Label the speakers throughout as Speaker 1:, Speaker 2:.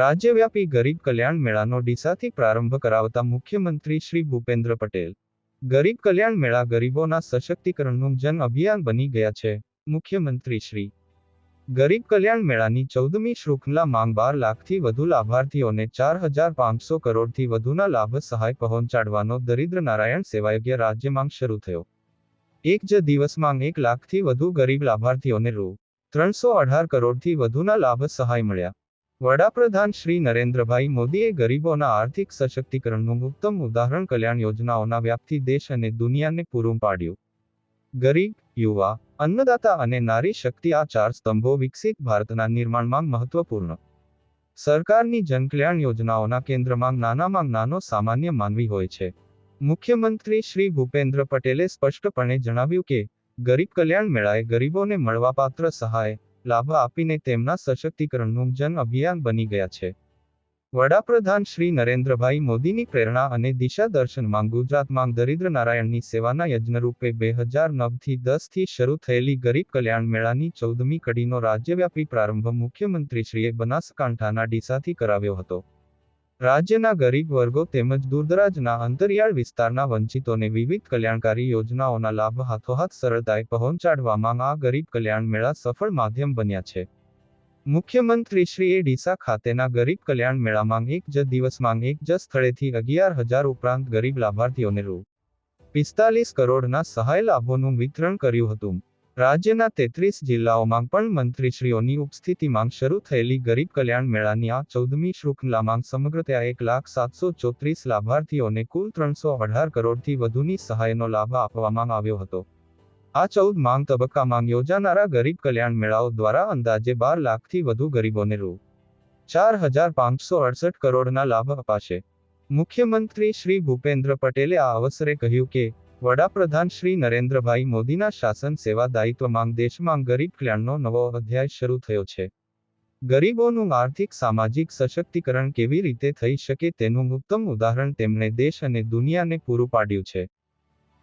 Speaker 1: રાજ્યવ્યાપી ગરીબ કલ્યાણ મેળાનો ડીસાથી પ્રારંભ કરાવતા મુખ્યમંત્રી શ્રી ભૂપેન્દ્ર પટેલ. ગરીબ કલ્યાણ મેળા ગરીબોના સશક્તિકરણનું જન અભિયાન બની ગયા છે, મુખ્યમંત્રી શ્રી. ગરીબ કલ્યાણ મેળાની ચૌદમી શૃંખલા માંગ બાર લાખથી વધુ લાભાર્થીઓને ચાર હજાર પાંચસો કરોડથી વધુના લાભ સહાય પહોંચાડવાનો દરિદ્ર નારાયણ સેવાયજ્ઞ રાજ્યમાં શરૂ થયો. એક જ દિવસમાં એક લાખથી વધુ ગરીબ લાભાર્થીઓને રૂ. ત્રણસો અઢાર કરોડથી વધુના લાભ સહાય મળ્યા. વડાપ્રધાન શ્રી નરેન્દ્રભાઈ મોદીએ ગરીબોના આર્થિક સશક્તિકરણનું ઉત્તમ ઉદાહરણ કલ્યાણ યોજનાઓના વ્યાપથી દેશ અને દુનિયાને પૂરું પાડ્યું. ગરીબ, યુવા, અન્નદાતા અને નારી શક્તિ આ ચાર સ્તંભો વિકસિત ભારતના નિર્માણમાં મહત્વપૂર્ણ. સરકારની જનકલ્યાણ યોજનાઓના કેન્દ્રમાં નાનામાં નાનો સામાન્ય માનવી હોય છે. મુખ્યમંત્રી શ્રી ભૂપેન્દ્ર પટેલે સ્પષ્ટપણે જણાવ્યું કે, ગરીબ કલ્યાણ મેળાએ ગરીબોને મળવાપાત્ર સહાય લાભ આપીને તેમના સશક્તિકરણનું જન અભિયાન બની ગયા છે. વડાપ્રધાન શ્રી નરેન્દ્રભાઈ મોદીની પ્રેરણા અને દિશા દર્શનમાં ગુજરાતમાં દરિદ્ર નારાયણની સેવાના યજ્ઞરૂપે બે હજાર નવથી દસથી શરૂ થયેલી ગરીબ કલ્યાણ મેળાની ચૌદમી કડીનો રાજ્યવ્યાપી પ્રારંભ મુખ્યમંત્રીશ્રીએ બનાસકાંઠાના ડીસાથી કરાવ્યો હતો. રાજ્યના ગરીબ વર્ગો તેમજ દૂરદરાજના અંતરિયાળ વિસ્તારના વંચિતોને વિવિધ કલ્યાણકારી યોજનાઓના લાભ હાથોહાથ સરળતાએ પહોંચાડવામાં આ ગરીબ કલ્યાણ મેળા સફળ માધ્યમ બન્યા છે. મુખ્યમંત્રીશ્રીએ ડીસા ખાતેના ગરીબ કલ્યાણ મેળામાં એક જ દિવસમાં એક જ સ્થળેથી અગિયાર હજાર ઉપરાંત ગરીબ લાભાર્થીઓને રૂ. પિસ્તાલીસ કરોડના સહાય લાભોનું વિતરણ કર્યું હતું. રાજ્યના તેત્રીસ જિલ્લાઓમાં પણ મંત્રીશ્રીઓની ઉપસ્થિતિમાં શરૂ થયેલી ગરીબ કલ્યાણ મેળાની આ ચૌદમી શૃંખલામાં સમગ્રતયા એક લાખ સાતસો ચોત્રીસ લાભાર્થીઓને કુલ ત્રણસો અઢાર કરોડથી વધુની સહાયનો લાભ આપવામાં આવ્યો હતો. આ ચૌદ માંગ તબક્કામાં યોજાનારા ગરીબ કલ્યાણ મેળાઓ દ્વારા અંદાજે બાર લાખથી વધુ ગરીબોને રૂ. ચાર હજાર પાંચસો અડસઠ કરોડના લાભ અપાશે. મુખ્યમંત્રી શ્રી ભૂપેન્દ્ર પટેલે આ અવસરે કહ્યું કે વડાપ્રધાન શ્રી નરેન્દ્રભાઈ મોદીના શાસન સેવા દાયિત્વમાં દેશમાં ગરીબ કલ્યાણનો નવો અધ્યાય શરૂ થયો છે. ગરીબોનું આર્થિક સામાજિક સશક્તિકરણ કેવી રીતે થઈ શકે તેનું ઉત્તમ ઉદાહરણ તેમણે દેશ અને દુનિયાને પૂરું પાડ્યું છે.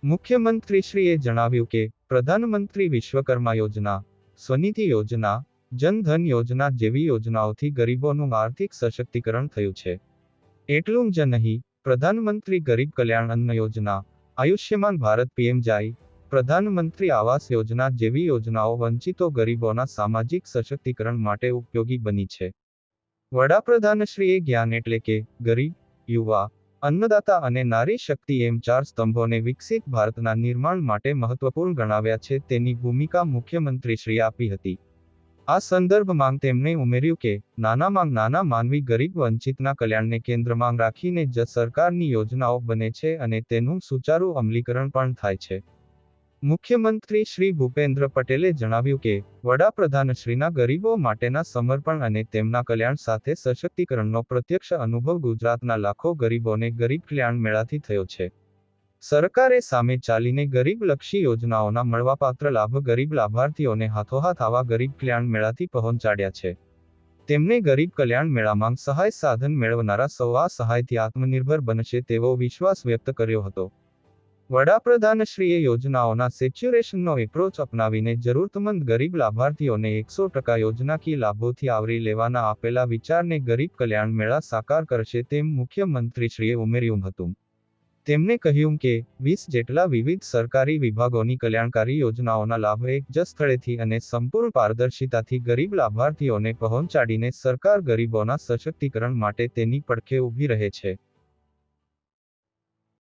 Speaker 1: મુખ્યમંત્રીશ્રીએ જણાવ્યું કે, પ્રધાનમંત્રી વિશ્વકર્મા યોજના, સ્વનિધિ યોજના જનધન યોજના જેવી યોજનાઓથી ગરીબોનું આર્થિક સશક્તિકરણ થયું છે. એટલું જ નહીં, પ્રધાનમંત્રી ગરીબ કલ્યાણ અન્ન યોજના આયુષ્યમાન ભારત પીએમ જાય, પ્રધાનમંત્રી આવાસ યોજના જેવી યોજનાઓ વંચિતો ગરીબોના સામાજિક સશક્તિકરણ માટે ઉપયોગી બની છે. વડાપ્રધાનશ્રીએ જ્ઞાન એટલે કે ગરીબ, યુવા, અન્નદાતા અને નારી શક્તિ એમ ચાર સ્તંભોને વિકસિત ભારતના નિર્માણ માટે મહત્વપૂર્ણ ગણાવ્યા છે તેની ભૂમિકા મુખ્યમંત્રીશ્રીએ આપી હતી. આ સંદર્ભમાં તેમણે ઉમેર્યું કે, નાનામાં નાના માનવી ગરીબ વંચિતના કલ્યાણને કેન્દ્રમાં રાખીને જ સરકારની યોજનાઓ બને છે અને તેનું સુચારુ અમલીકરણ પણ થાય છે. મુખ્યમંત્રી શ્રી ભૂપેન્દ્ર પટેલે જણાવ્યું કે, વડાપ્રધાનશ્રીના ગરીબો માટેના સમર્પણ અને તેમના કલ્યાણ સાથે સશક્તિકરણનો પ્રત્યક્ષ અનુભવ ગુજરાતના લાખો ગરીબોને ગરીબ કલ્યાણ મેળાથી થયો છે. સરકારે સામે ચાલીને ગરીબલક્ષી યોજનાઓના મળવાપાત્ર લાભ ગરીબ લાભાર્થીઓને હાથોહાથ આવા ગરીબ કલ્યાણ મેળાથી પહોંચાડ્યા છે. તેમણે ગરીબ કલ્યાણ મેળામાં સહાય સાધન મેળવનારા સૌ આ સહાયથી આત્મનિર્ભર બનશે તેવો વિશ્વાસ વ્યક્ત કર્યો હતો. વડાપ્રધાનશ્રીએ યોજનાઓના સેચ્યુરેશનનો એપ્રોચ અપનાવીને જરૂરતમંદ ગરીબ લાભાર્થીઓને એકસો ટકા યોજનાકીય લાભોથી આવરી લેવાના આપેલા વિચારને ગરીબ કલ્યાણ મેળા સાકાર કરશે તેમ મુખ્યમંત્રીશ્રીએ ઉમેર્યું હતું. તેમણે કહ્યું કે, વીસ જેટલા વિવિધ સરકારી વિભાગોની કલ્યાણકારી યોજનાઓના લાભ એક જ સ્થળેથી અને સંપૂર્ણ પારદર્શિતાથી ગરીબ લાભાર્થીઓને પહોંચાડીને સરકાર ગરીબોના સશક્તિકરણ માટે તેની પડખે ઊભી રહે છે.